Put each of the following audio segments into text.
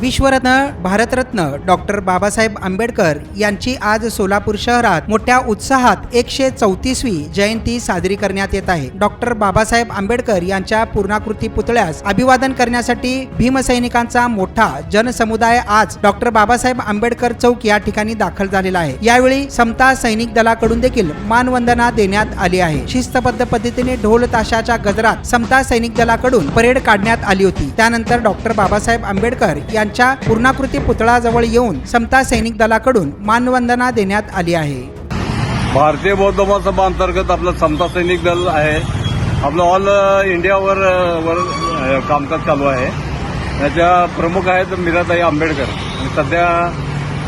विश्वरत्न Bharat Ratna doctor Babasaheb Ambedkar यांची आज सोलापूर शहरात मोठ्या उत्साहात एकशे चौतीसवी जयंती साजरी करण्यात येत आहे. डॉक्टर बाबासाहेब आंबेडकर यांच्या पूर्णाकृती पुतळ्यास अभिवादन करण्यासाठी भीमसैनिकांचा मोठा जनसमुदाय आज डॉक्टर बाबासाहेब आंबेडकर चौक या ठिकाणी दाखल झालेला आहे. यावेळी समता सैनिक दलाकडून देखील मानवंदना देण्यात आली आहे. शिस्तबद्ध पद्धतीने ढोल ताशाच्या गजरात समता सैनिक दलाकडून परेड काढण्यात आली होती. त्यानंतर डॉक्टर बाबासाहेब आंबेडकर यांच्या पूर्णाकृती पुतळाजवळ येऊन समता सैनिक दलाकडून मानवंदना देण्यात आली आहे. भारतीय बौद्ध महासभा अंतर्गत आपलं समता सैनिक दल आहे. आपलं ऑल इंडियावर uh, uh, वर uh, कामकाज चालू आहे. त्याच्या प्रमुख आहेत मीराताई आंबेडकर. आणि सध्या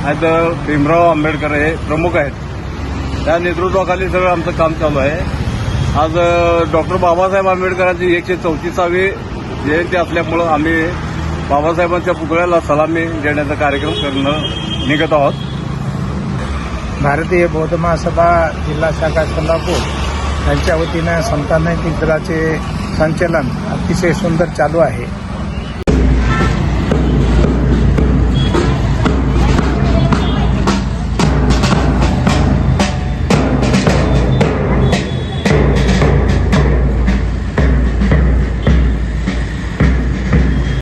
आहेत भीमराव आंबेडकर हे प्रमुख आहेत. त्या नेतृत्वाखाली सगळं आमचं काम चालू आहे. आज डॉक्टर बाबासाहेब आंबेडकरांची एकशे चौतीसावी जयंती असल्यामुळं आम्ही बाबासाहेबांच्या पुतळ्याला सलामी देण्याचा कार्यक्रम करणं निघत आहोत. भारतीय बौद्ध महासभा जिल्हा शाखा कोल्हापूर यांच्या वतीनं समता नैतिक संचलन अतिशय सुंदर चालू आहे.